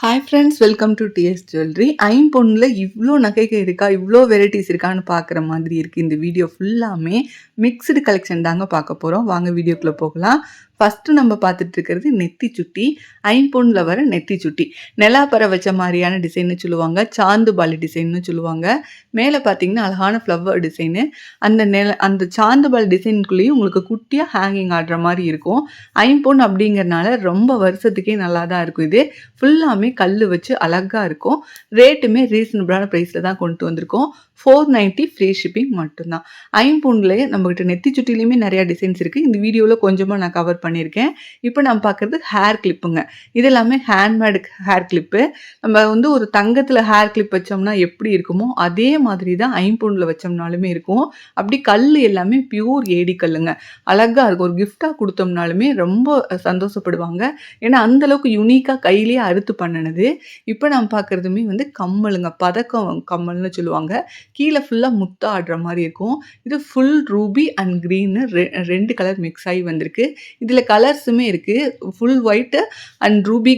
Hi friends welcome to D S jewellery ஐம்பொண்ணில் இவ்வளோ நகைகள் இருக்கா இவ்வளோ வெரைட்டிஸ் இருக்கான்னு பார்க்குற மாதிரி இருக்குது இந்த வீடியோ ஃபுல்லாமே மிக்ஸ்டு கலெக்ஷன் தாங்க பார்க்க போகிறோம் வாங்க வீடியோக்குள்ளே போகலாம். ஃபஸ்ட்டு நம்ம பார்த்துட்டு இருக்கிறது நெத்தி சுட்டி ஐம்பொன்னில் வர நெத்தி சுட்டி. நிலாப்பற வச்ச மாதிரியான டிசைன்னு சொல்லுவாங்க சாந்து பாலி டிசைன்னு சொல்லுவாங்க. மேலே பார்த்தீங்கன்னா அழகான ஃப்ளவர் டிசைனு அந்த நில அந்த சாந்து பால் டிசைனுக்குள்ளேயும் உங்களுக்கு குட்டியாக ஹேங்கிங் ஆடுற மாதிரி இருக்கும். ஐம்பொன் அப்படிங்கிறனால ரொம்ப வருஷத்துக்கே நல்லா தான் இருக்கும் இது. ஃபுல்லாமே கல் வச்சு அழகாக இருக்கும். ரேட்டுமே ரீசனபிளான ப்ரைஸில் தான் கொண்டு வந்திருக்கோம். ஃபோர் நைன்ட்டி ஃப்ரீ ஷிப்பிங் மட்டும்தான். ஐம்பொன்லேயே நம்மகிட்ட நெத்தி சுட்டிலையுமே நிறையா டிசைன்ஸ் இருக்குது இந்த வீடியோவில் கொஞ்சமாக நான் கவர் பண்ணியிருக்கேன். இப்போ நான் பார்க்குறது ஹேர் கிளிப்புங்க இது எல்லாமே ஹேண்ட்மேடு ஹேர் கிளிப்பு நம்ம வந்து ஒரு தங்கத்தில் ஹேர் கிளிப் வச்சோம்னா எப்படி இருக்குமோ அதே மாதிரி தான் ஐம்பொன்னில் வச்சோம்னாலுமே இருக்கும். அப்படி கல் எல்லாமே பியூர் ஏடி கல்லுங்க. அழகாக இருக்கும். ஒரு கிஃப்டாக கொடுத்தோம்னாலுமே ரொம்ப சந்தோஷப்படுவாங்க. ஏன்னா அந்தளவுக்கு யூனிக்காக கையிலேயே அறுத்து பண்ணினது. இப்போ நான் பார்க்குறதுமே வந்து கம்மலுங்க. பதக்கம் கம்மல்னு சொல்லுவாங்க. கீழே ஃபுல்லாக முத்தா ஆடுற மாதிரி இருக்கும். இது ஃபுல் ரூபி அண்ட் க்ரீனு ரெ ரெண்டு கலர் மிக்ஸ் ஆகி வந்திருக்கு. இதில் கலர்ஸுமே இருக்குது full white and ruby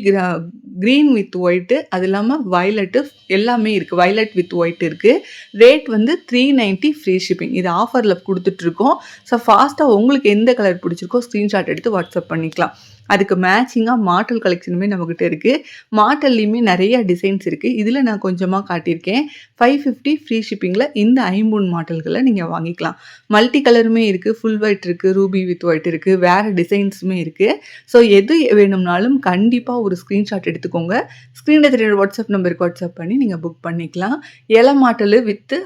green with white அது இல்லாமல் வயலட்டு எல்லாமே இருக்குது வயலட் வித் ஒயிட் இருக்குது ரேட் வந்து த்ரீ நைன்ட்டி ஃப்ரீ ஷிப்பிங் இது ஆஃபரில் கொடுத்துட்ருக்கோம் ஸோ ஃபாஸ்ட்டாக உங்களுக்கு எந்த கலர் பிடிச்சிருக்கோ ஸ்க்ரீன்ஷாட் எடுத்து வாட்ஸ்அப் பண்ணிக்கலாம். அதுக்கு மேட்சிங்காக மாட்டல் கலெக்ஷனுமே நம்மக்கிட்ட இருக்குது மாட்டல்லையுமே நிறைய டிசைன்ஸ் இருக்குது இதில் நான் கொஞ்சமாக காட்டியிருக்கேன். ஃபைவ் ஃபிஃப்டி ஃப்ரீ ஷிப்பிங்கில் இந்த ஐம்பூன் மாடல்களை நீங்கள் வாங்கிக்கலாம். மல்டி கலருமே இருக்குது ஃபுல் ஒயிட் இருக்குது ரூபி வித் ஒயிட் இருக்குது வேறு டிசைன்ஸுமே இருக்குது ஸோ எது வேணும்னாலும் கண்டிப்பாக ஒரு ஸ்க்ரீன்ஷாட் எடுத்துக்கோங்க. ஸ்க்ரீனில் தெரியுற வாட்ஸ்அப் நம்பருக்கு வாட்ஸ்அப் பண்ணி நீங்கள் புக் பண்ணிக்கலாம். இலை மாட்டல் வித்து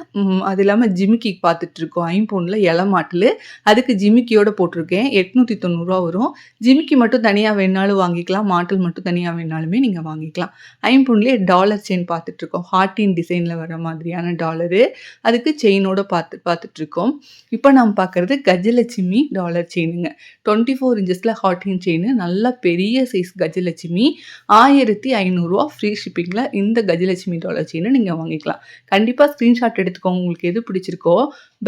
அது இல்லாமல் ஜிமிக்கி பார்த்துட்ருக்கோம் ஐம்பூனில் இலை மாட்டல் அதுக்கு ஜிமிக்கியோட போட்டிருக்கேன். எட்நூற்றி தொண்ணூறுரூவா வரும். ஜிமிக்கி மட்டும் தனியாக வேணாலும் வாங்கிக்கலாம். மாட்டல் மட்டும் தனியாக வேணாலுமே நீங்கள் வாங்கிக்கலாம். ஐம்பொன்லேயே டாலர் செயின் பார்த்துட்ருக்கோம். ஹார்டின் டிசைனில் வர மாதிரியான டாலரு. அதுக்கு செயினோட பார்த்து பார்த்துட்ருக்கோம். இப்போ நாம் பார்க்குறது கஜலட்சுமி டாலர் செயினுங்க. டுவெண்ட்டி ஃபோர் இன்ச்சஸில் ஹார்டின் செயின். நல்லா பெரிய சைஸ் கஜலட்சுமி. ஆயிரத்தி ஐநூறுரூவா ஃப்ரீ ஷிப்பிங்கில் இந்த கஜலட்சுமி டாலர் செயினை நீங்கள் வாங்கிக்கலாம். கண்டிப்பாக ஸ்க்ரீன்ஷாட் எடுத்துக்கோங்க உங்களுக்கு எது பிடிச்சிருக்கோ.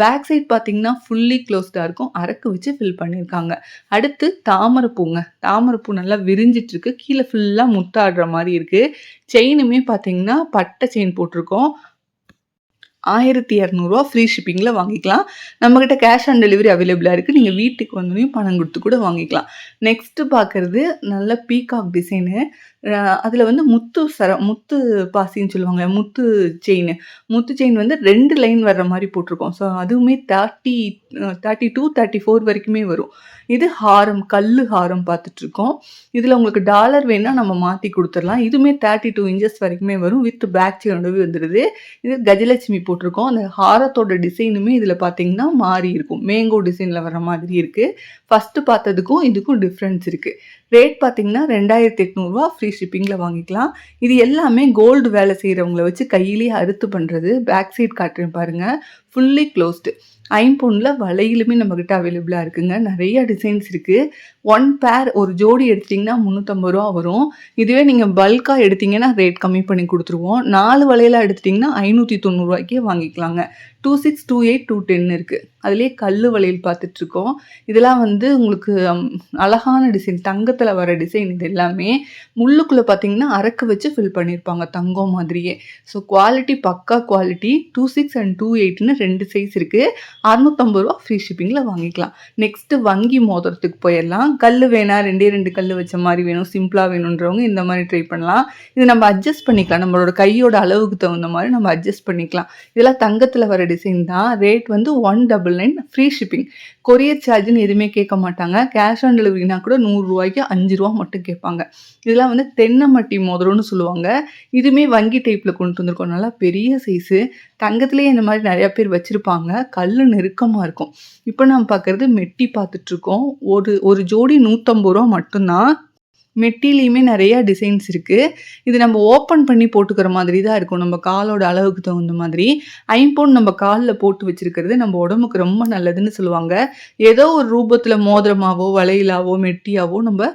பேக் சைட் பார்த்தீங்கன்னா ஃபுல்லி க்ளோஸ்டாக இருக்கும். அரக்கு வச்சு ஃபில் பண்ணியிருக்காங்க. அடுத்து தாமரை பூங்க. தாமரைப்பூ நல்லா விரிஞ்சிட்டு இருக்கு கீழே ஃபுல்லாக முத்தாடுற மாதிரி இருக்குது செயினுமே பார்த்தீங்கன்னா பட்டை செயின் போட்டிருக்கோம். ஆயிரத்தி இரநூறுவா ஃப்ரீ ஷிப்பிங்கில் வாங்கிக்கலாம். நம்மக்கிட்ட கேஷ் ஆன் டெலிவரி அவைலபிளாக இருக்குது நீங்கள் வீட்டுக்கு வந்தோடனே பணம் கொடுத்து கூட வாங்கிக்கலாம். நெக்ஸ்ட்டு பார்க்குறது நல்ல பீகாக் டிசைனு அதில் வந்து முத்து சர முத்து பாசின்னு சொல்லுவாங்க முத்து செயின் முத்து செயின் வந்து ரெண்டு லைன் வர்ற மாதிரி போட்டிருக்கோம். ஸோ அதுவுமே thirty thirty two thirty four வரைக்குமே வரும். இது ஹாரம் கல் ஹாரம் பார்த்துட்ருக்கோம். இதில் உங்களுக்கு டாலர் வேணால் நம்ம மாற்றி கொடுத்துடலாம். இதுவுமே தேர்ட்டி டூ இன்ச்சஸ் வரைக்குமே வரும். வித் பேக் செயினோடவே வந்துடுது இது கஜலட்சுமி போட்டிருக்கோம். அந்த ஹாரத்தோட டிசைனுமே இதில் பார்த்தீங்கன்னா மாறி இருக்கும். மேங்கோ டிசைனில் வர மாதிரி இருக்குது ஃபஸ்ட்டு பார்த்ததுக்கும் இதுக்கும் டிஃப்ரென்ஸ் இருக்குது ரேட் பார்த்தீங்கன்னா ரெண்டாயிரத்தி எட்நூறுவா ஃப்ரீ ஷிப்பிங்கில் வாங்கிக்கலாம். இது எல்லாமே கோல்டு வேலை செய்கிறவங்கள வச்சு கையிலேயே அறுத்து பண்ணுறது பேக் சைட் காட்டுறேன் பாருங்கள் ஃபுல்லி க்ளோஸ்டு ஐம்பொன்னில் வளையிலுமே நம்மக்கிட்ட அவைலபிளாக இருக்குங்க. நிறைய டிசைன்ஸ் இருக்குது ஒன் பேர் ஒரு ஜோடி எடுத்திங்கன்னா முந்நூற்றம்பது ரூபா வரும். இதுவே நீங்கள் பல்காக எடுத்திங்கன்னா ரேட் கம்மி பண்ணி கொடுத்துருவோம். நாலு வளையலாக எடுத்துட்டிங்கன்னா ஐநூற்றி தொண்ணூறுரூவாய்க்கே வாங்கிக்கலாங்க. Two six two eight two ten இருக்குது அதுலேயே கல் வளையல் பார்த்துட்ருக்கோம். இதெல்லாம் வந்து உங்களுக்கு அழகான டிசைன் தங்கத்தில் வர டிசைன் இது எல்லாமே. முள்ளுக்குள்ளே பார்த்தீங்கன்னா அரக்கு வச்சு ஃபில் பண்ணியிருப்பாங்க தங்கம் மாதிரியே. ஸோ குவாலிட்டி பக்கா quality two six and two எயிட்னு ரெண்டு சைஸ் இருக்குது அறுநூத்தம்பது ரூபா ஃப்ரீ ஷிப்பிங்கில் வாங்கிக்கலாம். நெக்ஸ்ட்டு வங்கி மோதிரத்துக்கு போயிடலாம். கல் வேணாம் ரெண்டே ரெண்டு கல் வச்ச மாதிரி வேணும். சிம்பிளாக வேணுன்றவங்க இந்த மாதிரி ட்ரை பண்ணலாம். இது நம்ம அட்ஜஸ்ட் பண்ணிக்கலாம். நம்மளோட கையோட அளவுக்கு தகுந்த மாதிரி நம்ம அட்ஜஸ்ட் பண்ணிக்கலாம். இதெல்லாம் தங்கத்தில் வர டிசைன் தான். ரேட் வந்து one double nine free shipping courier சார்ஜ்னு எதுவுமே கேட்க மாட்டாங்க. கேஷ் ஆன் டெலிவரினா கூட நூறுரூவாய்க்கு அஞ்சு ரூபா மட்டும் கேட்பாங்க. இதெல்லாம் வந்து தென்னமட்டி மோதிரம்னு சொல்லுவாங்க. இதுவுமே வங்கி டைப்பில் கொண்டு வந்திருக்கோம். நல்லா பெரிய சைஸு தங்கத்துலேயே இந்த மாதிரி நிறையா பேர் வச்சுருப்பாங்க. கல் நெருக்கமாக இருக்கும். இப்போ நம்ம பார்க்குறது மெட்டி பார்த்துட்ருக்கோம் ஒரு ஒரு ஜோடி நூற்றம்பது ரூபா மட்டும்தான் மெட்டிலையுமே நிறையா டிசைன்ஸ் இருக்குது இது நம்ம ஓப்பன் பண்ணி போட்டுக்கிற மாதிரி தான் இருக்கும். நம்ம காலோட அளவுக்கு தகுந்த மாதிரி. ஐம்பொன் நம்ம காலில் போட்டு வச்சுருக்கிறது நம்ம உடம்புக்கு ரொம்ப நல்லதுன்னு சொல்லுவாங்க. ஏதோ ஒரு ரூபத்தில் மோதிரமாவோ வளையலாவோ மெட்டியாவோ நம்ம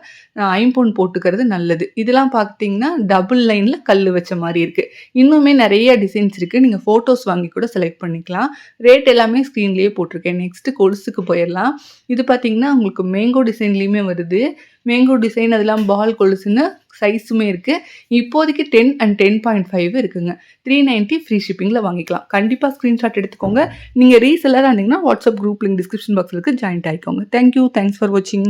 ஐம்பொன் போட்டுக்கிறது நல்லது. இதெல்லாம் பார்த்தீங்கன்னா டபுள் லைனில் கல் வச்ச மாதிரி இருக்குது இன்னுமே நிறைய டிசைன்ஸ் இருக்குது நீங்கள் ஃபோட்டோஸ் வாங்கி கூட செலக்ட் பண்ணிக்கலாம். ரேட் எல்லாமே ஸ்க்ரீன்லேயே போட்டிருக்கேன். நெக்ஸ்ட்டு கொலுசுக்கு போயிடலாம். இது பார்த்தீங்கன்னா உங்களுக்கு மேங்கோ டிசைன்லேயுமே வருது. மேங்கோ டிசைன் அதெல்லாம் பால் கொலுசுன்னு சைஸுமே இருக்குது இப்போதைக்கு ten and ten point five இருக்குங்க. த்ரீ நைன்ட்டி ஃப்ரீ ஷிப்பிங்கில் வாங்கிக்கலாம். கண்டிப்பாக ஸ்க்ரீன்ஷாட் எடுத்துக்கோங்க. நீங்கள் ரீசெல்லராக இருந்தீங்கன்னா வாட்ஸ்அப் குரூப் லிங்க் டிஸ்கிரிப்ஷன் பாக்ஸில் இருக்குது ஜாயின்ட் ஆகிக்கோங்க தேங்க்யூ தேங்க்ஸ் ஃபார் வாட்சிங்